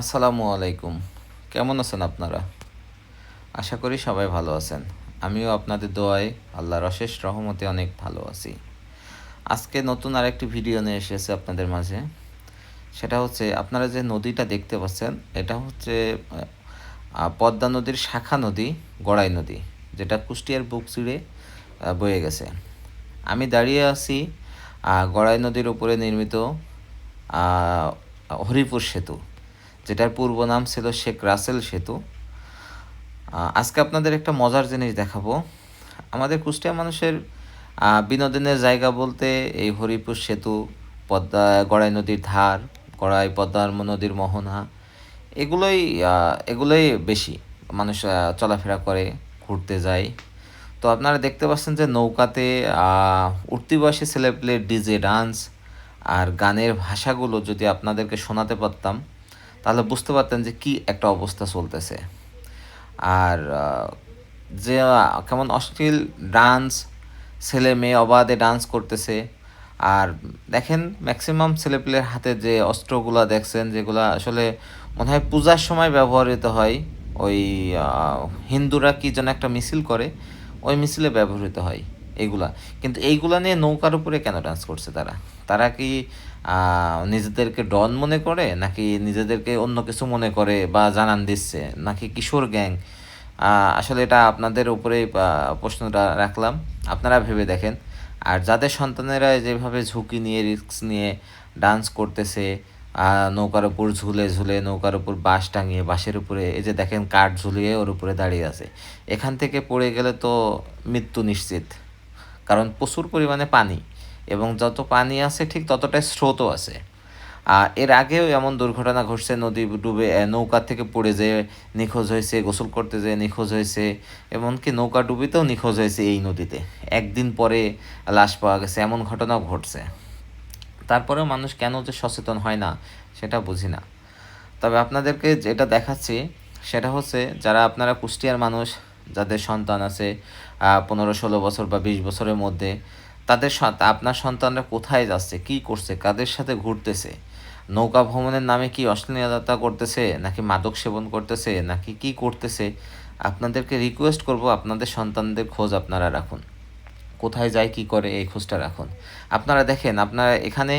আসসালামু আলাইকুম। কেমন আছেন আপনারা? আশা করি সবাই ভালো আছেন। আমিও আপনাদের দোয়ায় আল্লাহর অশেষ রহমতে অনেক ভালো আছি। আজকে নতুন আরেকটি ভিডিও নিয়ে এসেছে আপনাদের মাঝে। সেটা হচ্ছে, আপনারা যে নদীটা দেখতে পাচ্ছেন, এটা হচ্ছে পদ্মা নদীর শাখা নদী, গড়াই নদী, যেটা কুষ্টিয়ার বুক চিড়ে বয়ে গেছে। আমি দাঁড়িয়ে আছি গড়াই নদীর উপরে নির্মিত হরিপুর সেতু। যেটার পূর্ব নাম ছিল শেখ রাসেল সেতু। আজকে আপনাদের একটা মজার জিনিস দেখাবো। আমাদের কুষ্টিয়া মানুষের বিনোদনের জায়গা বলতে এই হরিপুর সেতু, পদ্মা, গড়াই নদীর ধার, গড়াই, পদ্মা নদীর মোহনা, এগুলোই এগুলোই বেশি। মানুষ চলাফেরা করে, ঘুরতে যায়। তো আপনারা দেখতে পাচ্ছেন যে নৌকাতে উঠতি বয়সী ছেলেপেলে ডিজে, ডান্স আর গানের ভাষাগুলো যদি আপনাদেরকে শোনাতে পারতাম তাহলে বুঝতে পারতেন যে কি একটা অবস্থা চলতেছে। আর যে, কেমন অশ্লীল ডান্স, ছেলে মেয়ে অবাধে ডান্স করতেছে। আর দেখেন ম্যাক্সিমাম ছেলেপেলের হাতে যে অস্ত্রগুলো দেখছেন, যেগুলো আসলে মনে হয় পূজার সময় ব্যবহৃত হয়, ওই হিন্দুরা কি যেন একটা মিছিল করে, ওই মিছিলে ব্যবহৃত হয়। এইগুলা। কিন্তু এইগুলা নিয়ে নৌকার উপরে কেন ডান্স করছে তারা? তারা কি নিজেদেরকে ডন মনে করে, নাকি নিজেদেরকে অন্য কিছু মনে করে বা জানান দিচ্ছে, নাকি কিশোর গ্যাং? আসলে এটা আপনাদের উপরে প্রশ্নটা রাখলাম। আপনারা ভেবে দেখেন। আর যাদের সন্তানেরা যেভাবে ঝুঁকি নিয়ে, রিস্ক নিয়ে ডান্স করতেছে নৌকার উপর ঝুলে ঝুলে, নৌকার উপর বাঁশ টাঙিয়ে, বাঁশের উপরে, এই যে দেখেন কাঠ ঝুলিয়ে ওর উপরে দাঁড়িয়ে আছে। এখান থেকে পড়ে গেলে তো মৃত্যু নিশ্চিত। কারণ প্রচুর পরিমাণে পানি এবং যত পানি আছে ঠিক ততটাই স্রোতও আছে। এর আগেও এমন দুর্ঘটনা ঘটছে, নদী ডুবে নৌকা থেকে পড়ে যেয়ে নিখোঁজ হয়েছে, গোসল করতে যেয়ে নিখোঁজ হয়েছে, এমনকি নৌকা ডুবিতেও নিখোঁজ হয়েছে এই নদীতে। একদিন পরে লাশ পাওয়া গেছে, এমন ঘটনাও ঘটছে। তারপরেও মানুষ কেন যে সচেতন হয় না, সেটা বুঝি না। তবে আপনাদেরকে যেটা দেখাচ্ছি, সেটা হচ্ছে যারা আপনারা কুষ্টিয়ার মানুষ, যাদের সন্তান আছে পনেরো, ষোলো বছর বা বিশ বছরের মধ্যে তাদের আপনার সন্তানরা কোথায় যাচ্ছে, কি করছে, কাদের সাথে ঘুরতেছে, নৌকা ভ্রমণের নামে কি অশ্লীলতা করতেছে, নাকি মাদক সেবন করতেছে, নাকি কি করতেছে, আপনাদেরকে রিকোয়েস্ট করব, আপনাদের সন্তানদের খোঁজ আপনারা রাখুন। কোথায় যায়, কি করে, এই খোঁজটা রাখুন। আপনারা দেখেন, আপনারা এখানে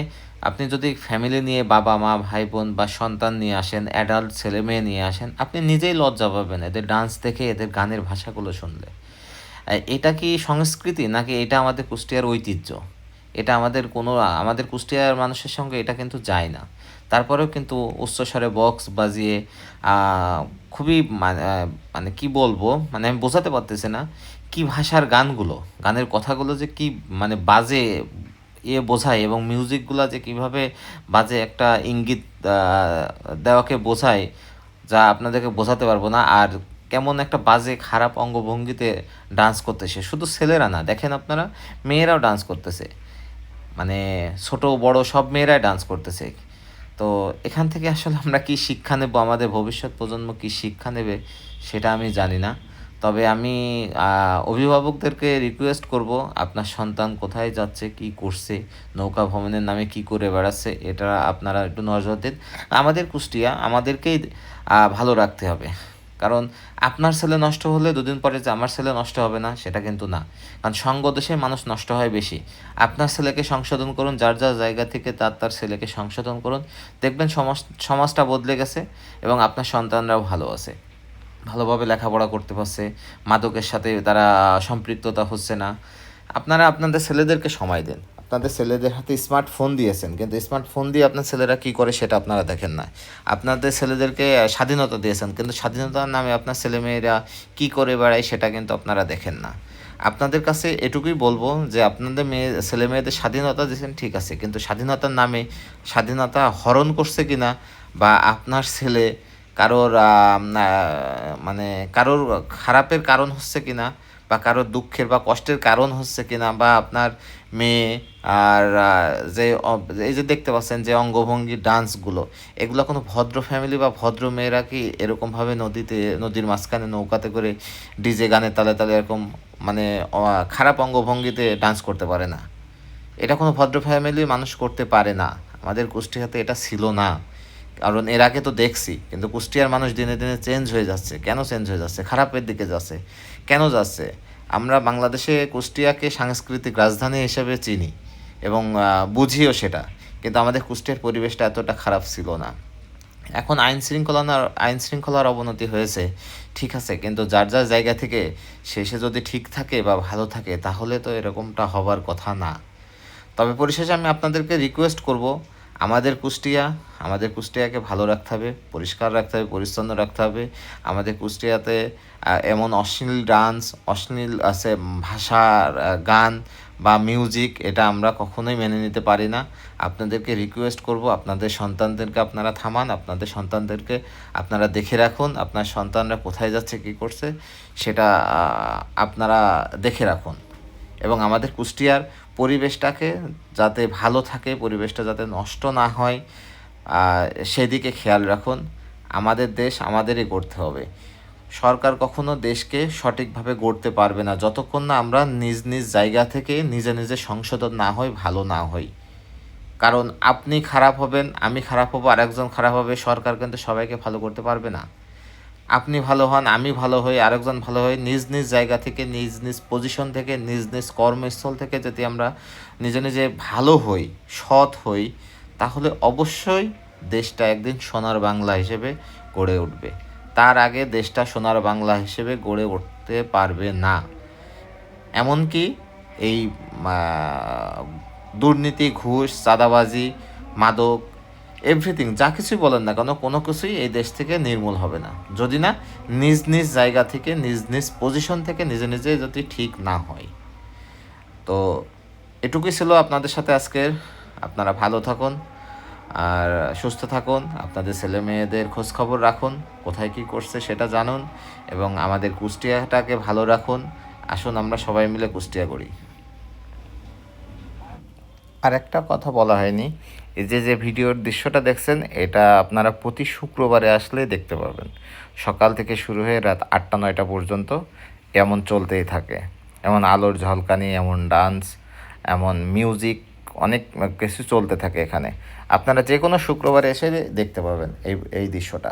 আপনি যদি ফ্যামিলি নিয়ে বাবা, মা, ভাই, বোন বা সন্তান নিয়ে আসেন অ্যাডাল্ট ছেলে মেয়ে নিয়ে আসেন, আপনি নিজেই লজ্জা পাবেন এদের ডান্স দেখে, এদের গানের ভাষাগুলো শুনলে। এটা কি সংস্কৃতি নাকি এটা আমাদের কুষ্টিয়ার ঐতিহ্য? এটা আমাদের কোনো, আমাদের কুষ্টিয়ার মানুষের সঙ্গে এটা কিন্তু যায় না। তারপরেও কিন্তু উচ্চস্বরে বক্স বাজিয়ে খুবই মানে কি বলব মানে আমি বোঝাতে পারতেছি না কি ভাষার গানগুলো, গানের কথাগুলো যে কি মানে বাজে ইয়ে বোঝায় এবং মিউজিকগুলো যে কীভাবে বাজে একটা ইঙ্গিত দেওয়াকে বোঝায়, যা আপনাদেরকে বোঝাতে পারব না। আর কেমন একটা বাজে, খারাপ অঙ্গভঙ্গিতে ডান্স করতেছে। শুধু ছেলেরা না, দেখেন আপনারা, মেয়েরাও ডান্স করতেছে। মানে ছোট, বড় সব মেয়েরাই ডান্স করতেছে। তো এখান থেকে আসলে আমরা কি শিক্ষা নেব? আমাদের ভবিষ্যৎ প্রজন্ম কি শিক্ষা নেবে? সেটা আমি জানি না। তবে আমি অভিভাবকদেরকে রিকোয়েস্ট করব, আপনার সন্তান কোথায় যাচ্ছে, কি করছে, নৌকা ভ্রমণের নামে কি করে বেড়াচ্ছে, এটা আপনারা একটু নজর দিন। আমাদের কুষ্টিয়া, আমাদেরকেই ভালো রাখতে হবে। কারণ আপনার ছেলে নষ্ট হলে দুদিন পরে যে আমার ছেলে নষ্ট হবে না, সেটা কিন্তু না। কারণ সঙ্গ দেশে মানুষ নষ্ট হয় বেশি। আপনার ছেলেকে সংশোধন করুন, যার যার জায়গা থেকে তার তার ছেলেকে সংশোধন করুন। দেখবেন সমাজ সমাজটা বদলে গেছে এবং আপনার সন্তানরাও ভালো আছে। ভালোভাবে লেখাপড়া করতে পারছে, মাদকের সাথে তারা সম্পৃক্ততা হচ্ছে না। আপনারা আপনাদের ছেলেদেরকে সময় দেন। আপনাদের ছেলেদের হাতে স্মার্টফোন দিয়েছেন। কিন্তু স্মার্টফোন দিয়ে আপনার ছেলেরা কি করে সেটা আপনারা দেখেন না। আপনাদের ছেলেদেরকে স্বাধীনতা দিয়েছেন। কিন্তু স্বাধীনতার নামে আপনার ছেলেমেয়েরা কি করে বেড়ায় সেটা কিন্তু আপনারা দেখেন না। আপনাদের কাছে এটুকুই বলব যে আপনাদের মেয়ে ছেলে মেয়েদের স্বাধীনতা দিয়েছেন, ঠিক আছে। কিন্তু স্বাধীনতার নামে স্বাধীনতা হরণ করছে কি না বা আপনার ছেলে কারোর মানে কারোর খারাপের কারণ হচ্ছে কিনা বা কারোর দুঃখের বা কষ্টের কারণ হচ্ছে কিনা বা আপনার মেয়ে আর যে এই যে দেখতে পাচ্ছেন যে অঙ্গভঙ্গি ডান্সগুলো, এগুলো কোনো ভদ্র ফ্যামিলি বা ভদ্র মেয়েরা কি এরকমভাবে নদীতে, নদীর মাঝখানে নৌকাতে করে ডিজে গানে তালে তালে এরকম মানে খারাপ অঙ্গভঙ্গিতে ডান্স করতে পারে না? এটা কোনো ভদ্র ফ্যামিলি মানুষ করতে পারে না। আমাদের কুষ্টিয়াতে এটা ছিল না। কারণ এর আগে তো দেখছি, কিন্তু কুষ্টিয়ার মানুষ দিনে দিনে চেঞ্জ হয়ে যাচ্ছে। কেন চেঞ্জ হয়ে যাচ্ছে? খারাপের দিকে যাচ্ছে। কেন যাচ্ছে? আমরা বাংলাদেশে কুষ্টিয়াকে সাংস্কৃতিক রাজধানী হিসেবে চিনি এবং বুঝিও সেটা। কিন্তু আমাদের কুষ্টিয়ার পরিবেশটা এতটা খারাপ ছিল না। এখন আইন শৃঙ্খলার আইন শৃঙ্খলার অবনতি হয়েছে, ঠিক আছে। কিন্তু যার যার জায়গা থেকে শেষে যদি ঠিক থাকে বা ভালো থাকে, তাহলে তো এরকমটা হবার কথা না। তবে পরিশেষে আমি আপনাদেরকে রিকোয়েস্ট করব আমাদের কুষ্টিয়া, আমাদের কুষ্টিয়াকে ভালো রাখতে হবে, পরিষ্কার রাখতে হবে, পরিচ্ছন্ন রাখতে হবে। আমাদের কুষ্টিয়াতে এমন অশ্লীল ডান্স, অশ্লীল, আছে ভাষার গান বা মিউজিক, এটা আমরা কখনোই মেনে নিতে পারি না। আপনাদেরকে রিকোয়েস্ট করব, আপনাদের সন্তানদেরকে আপনারা থামান, আপনাদের সন্তানদেরকে আপনারা দেখে রাখুন, আপনার সন্তানরা কোথায় যাচ্ছে, কী করছে, সেটা আপনারা দেখে রাখুন। এবং আমাদের কুষ্টিয়ার পরিবেশটাকে যাতে ভালো থাকে, পরিবেশটা যাতে নষ্ট না হয় সেদিকে খেয়াল রাখুন, আমাদের দেশ আমাদেরই গড়তে হবে। সরকার কখনো দেশকে সঠিকভাবে গড়তে পারবে না, যতক্ষণ না আমরা নিজ নিজ জায়গা থেকে নিজে নিজে সংশোধন না হই, ভালো না হই। কারণ আপনি খারাপ হবেন, আমি খারাপ হব, আরেকজন খারাপ হবে, সরকার কিন্তু সবাইকে ভালো করতে পারবে না। আপনি ভালো হন, আমি ভালো হই, আরেকজন ভালো হই, নিজ নিজ জায়গা থেকে, নিজ নিজ পজিশন থেকে, নিজ নিজ কর্মস্থল থেকে যদি আমরা নিজে নিজে ভালো হই, সৎ হই, তাহলে অবশ্যই দেশটা একদিন সোনার বাংলা হিসেবে গড়ে উঠবে। তার আগে দেশটা সোনার বাংলা হিসেবে গড়ে উঠতে পারবে না। এমনকি এই দুর্নীতি, ঘুষ, চাঁদাবাজি, মাদক এভরিথিং যা কিছুই বলেন না কেন, কোনো কিছুই এই দেশ থেকে নির্মূল হবে না। যদি না, নিজ নিজ জায়গা থেকে, নিজ নিজ পজিশন থেকে, নিজে নিজে যদি ঠিক না হয়। তো এটুকুই ছিল আপনাদের সাথে আজকের। আপনারা ভালো থাকুন আর সুস্থ থাকুন। আপনাদের ছেলে মেয়েদের খোঁজ খবর রাখুন, কোথায় কি করছে সেটা জানুন এবং আমাদের কুষ্টিয়াটাকে ভালো রাখুন। আসুন আমরা সবাই মিলে কুষ্টিয়া করি আর একটা কথা বলা হয়নি। এই যে যে ভিডিওর দৃশ্যটা দেখছেন, এটা আপনারা প্রতি শুক্রবারে আসলে দেখতে পাবেন সকাল থেকে শুরু হয়ে রাত আটটা, নয়টা পর্যন্ত এমন চলতেই থাকে। এমন আলোর ঝলকানি, এমন ডান্স, এমন মিউজিক, অনেক কিছু চলতে থাকে এখানে। আপনারা যে কোনো শুক্রবারে এসে দেখতে পাবেন এই এই দৃশ্যটা।